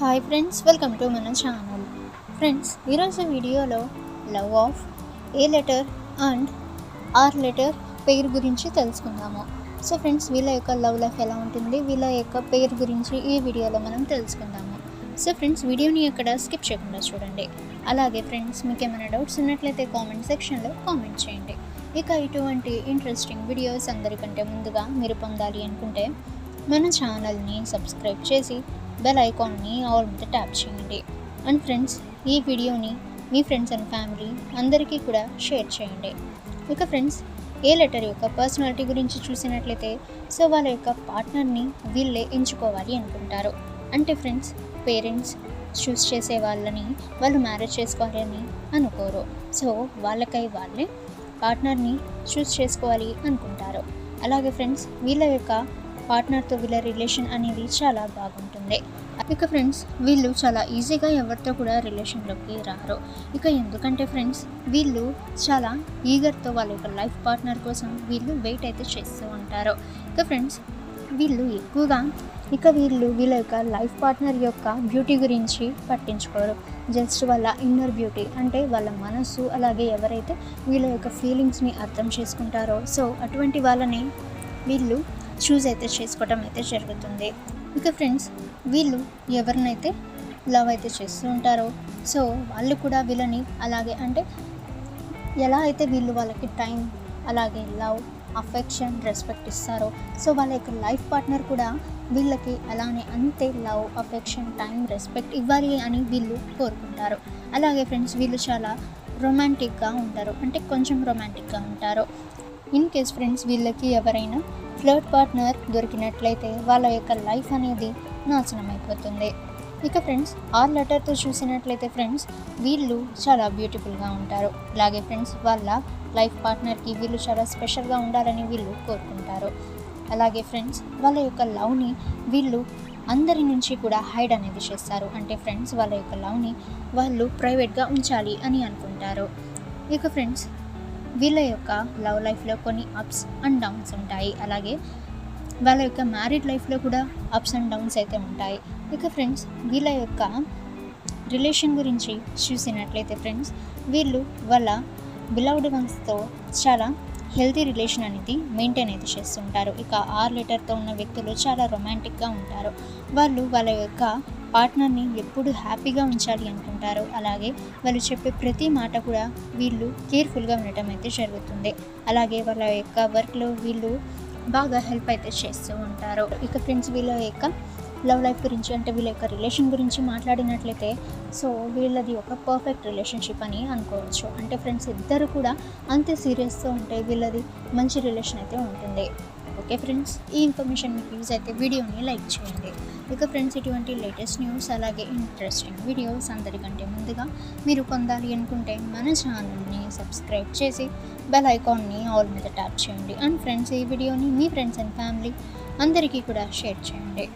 Hi friends welcome to మన channel friends ఈరోజు వీడియోలో love of A letter and R letter పేరు గురించి తెలుసుకుందాము. సో ఫ్రెండ్స్ వీళ్ళ యొక్క లవ్ లైఫ్ ఎలా ఉంటుంది? వీళ్ళ యొక్క పేరు గురించి ఈ వీడియోలో మనం తెలుసుకుందాము. సో ఫ్రెండ్స్ వీడియోని ఎక్కడ స్కిప్ చేయకుండా చూడండి. అలాగే ఫ్రెండ్స్ మీకు ఏమైనా డౌట్స్ ఉన్నట్లయితే కామెంట్ సెక్షన్లో కామెంట్ చేయండి. ఇక ఇటువంటి ఇంట్రెస్టింగ్ వీడియోస్ అందరికంటే ముందుగా మీరు పొందాలి అనుకుంటే మన ఛానల్ని సబ్స్క్రైబ్ చేసి బెల్ ఐకాన్ని ఆల్ మీద ట్యాప్ చేయండి. అండ్ ఫ్రెండ్స్ ఈ వీడియోని మీ ఫ్రెండ్స్ అండ్ ఫ్యామిలీ అందరికీ కూడా షేర్ చేయండి. ఇక ఫ్రెండ్స్ ఏ లెటర్ యొక్క పర్సనాలిటీ గురించి చూసినట్లయితే సో వాళ్ళ యొక్క పార్ట్నర్ని వీళ్ళే ఎంచుకోవాలి అనుకుంటారు. అంటే ఫ్రెండ్స్ పేరెంట్స్ చూస్ చేసే వాళ్ళని వాళ్ళు మ్యారేజ్ చేసుకోవాలని అనుకోరు. సో వాళ్ళకై వాళ్ళే పార్ట్నర్ని చూస్ చేసుకోవాలి అనుకుంటారు. అలాగే ఫ్రెండ్స్ వీళ్ళ యొక్క పార్ట్నర్తో వీళ్ళ రిలేషన్ అనేది చాలా బాగుంటుంది. ఇక ఫ్రెండ్స్ వీళ్ళు చాలా ఈజీగా ఎవరితో కూడా రిలేషన్లోకి రారు. ఇక ఎందుకంటే ఫ్రెండ్స్ వీళ్ళు చాలా ఈగర్తో వాళ్ళ యొక్క లైఫ్ పార్ట్నర్ కోసం వీళ్ళు వెయిట్ అయితే చేస్తూ ఉంటారు. ఇక ఫ్రెండ్స్ వీళ్ళు ఎక్కువగా ఇక వీళ్ళు వీళ్ళ యొక్క లైఫ్ పార్ట్నర్ యొక్క బ్యూటీ గురించి పట్టించుకోరు. జస్ట్ వాళ్ళ ఇన్నర్ బ్యూటీ అంటే వాళ్ళ మనస్సు అలాగే ఎవరైతే వీళ్ళ యొక్క ఫీలింగ్స్ని అర్థం చేసుకుంటారో సో అటువంటి వాళ్ళని వీళ్ళు చూస్ అయితే చేసుకోవడం అయితే జరుగుతుంది. ఇక ఫ్రెండ్స్ వీళ్ళు ఎవరినైతే లవ్ అయితే చేస్తూ ఉంటారో సో వాళ్ళు కూడా వీళ్ళని అలాగే అంటే ఎలా అయితే వీళ్ళు వాళ్ళకి టైం అలాగే లవ్ అఫెక్షన్ రెస్పెక్ట్ ఇస్తారో సో వాళ్ళ యొక్క లైఫ్ పార్ట్నర్ కూడా వీళ్ళకి అలానే అంతే లవ్ అఫెక్షన్ టైం రెస్పెక్ట్ ఇవ్వాలి అని వీళ్ళు కోరుకుంటారు. అలాగే ఫ్రెండ్స్ వీళ్ళు చాలా రొమాంటిక్గా ఉంటారు. అంటే కొంచెం రొమాంటిక్గా ఉంటారు. ఇన్ కేస్ ఫ్రెండ్స్ వీళ్ళకి ఎవరైనా ఫ్లర్ట్ పార్ట్నర్ దొరికినట్లయితే వాళ్ళ యొక్క లైఫ్ అనేది నాశనం అయిపోతుంది. ఇక ఫ్రెండ్స్ ఆ లెటర్తో చూసినట్లయితే ఫ్రెండ్స్ వీళ్ళు చాలా బ్యూటిఫుల్గా ఉంటారు. అలాగే ఫ్రెండ్స్ వాళ్ళ లైఫ్ పార్ట్నర్కి వీళ్ళు చాలా స్పెషల్గా ఉండాలని వీళ్ళు కోరుకుంటారు. అలాగే ఫ్రెండ్స్ వాళ్ళ యొక్క లవ్ని వీళ్ళు అందరి నుంచి కూడా హైడ్ అనేది చేస్తారు. అంటే ఫ్రెండ్స్ వాళ్ళ యొక్క లవ్ని వాళ్ళు ప్రైవేట్గా ఉంచాలి అని అనుకుంటారు. ఇక ఫ్రెండ్స్ వీళ్ళ యొక్క లవ్ లైఫ్లో కొన్ని అప్స్ అండ్ డౌన్స్ ఉంటాయి. అలాగే వాళ్ళ యొక్క మ్యారీడ్ లైఫ్లో కూడా అప్స్ అండ్ డౌన్స్ అయితే ఉంటాయి. ఇక ఫ్రెండ్స్ వీళ్ళ యొక్క రిలేషన్ గురించి చూసినట్లయితే ఫ్రెండ్స్ వీళ్ళు వాళ్ళ బిలౌడ్ వన్స్తో చాలా హెల్తీ రిలేషన్ అనేది మెయింటైన్ అయితే చేస్తుంటారు. ఇక ఆర్ లెటర్తో ఉన్న వ్యక్తులు చాలా రొమాంటిక్గా ఉంటారు. వాళ్ళు వాళ్ళ యొక్క పార్ట్నర్ని ఎప్పుడు హ్యాపీగా ఉంచాలి అనుకుంటారో అలాగే వాళ్ళు చెప్పే ప్రతి మాట కూడా వీళ్ళు కేర్ఫుల్గా ఉండటం అయితే జరుగుతుంది. అలాగే వాళ్ళ యొక్క వర్క్లో వీళ్ళు బాగా హెల్ప్ అయితే చేస్తూ ఉంటారు. ఇక ఫ్రెండ్స్ వీళ్ళ యొక్క లవ్ లైఫ్ గురించి అంటే వీళ్ళ యొక్క రిలేషన్ గురించి మాట్లాడినట్లయితే సో వీళ్ళది ఒక పర్ఫెక్ట్ రిలేషన్షిప్ అని అనుకోవచ్చు. అంటే ఫ్రెండ్స్ ఇద్దరు కూడా అంతే సీరియస్తో ఉంటే వీళ్ళది మంచి రిలేషన్ అయితే ఉంటుంది. ఓకే ఫ్రెండ్స్ ఈ ఇన్ఫర్మేషన్ మీకు యూజ్ అయితే వీడియోని లైక్ చేయండి. ఇక ఫ్రెండ్స్ ఇటువంటి లేటెస్ట్ న్యూస్ అలాగే ఇంట్రెస్టింగ్ వీడియోస్ అందరికంటే ముందుగా మీరు పొందాలి అనుకుంటే మన ఛానల్ని సబ్స్క్రైబ్ చేసి బెల్ ఐకాన్ని ఆల్ మీద ట్యాప్ చేయండి. అండ్ ఫ్రెండ్స్ ఈ వీడియోని మీ ఫ్రెండ్స్ అండ్ ఫ్యామిలీ అందరికీ కూడా షేర్ చేయండి.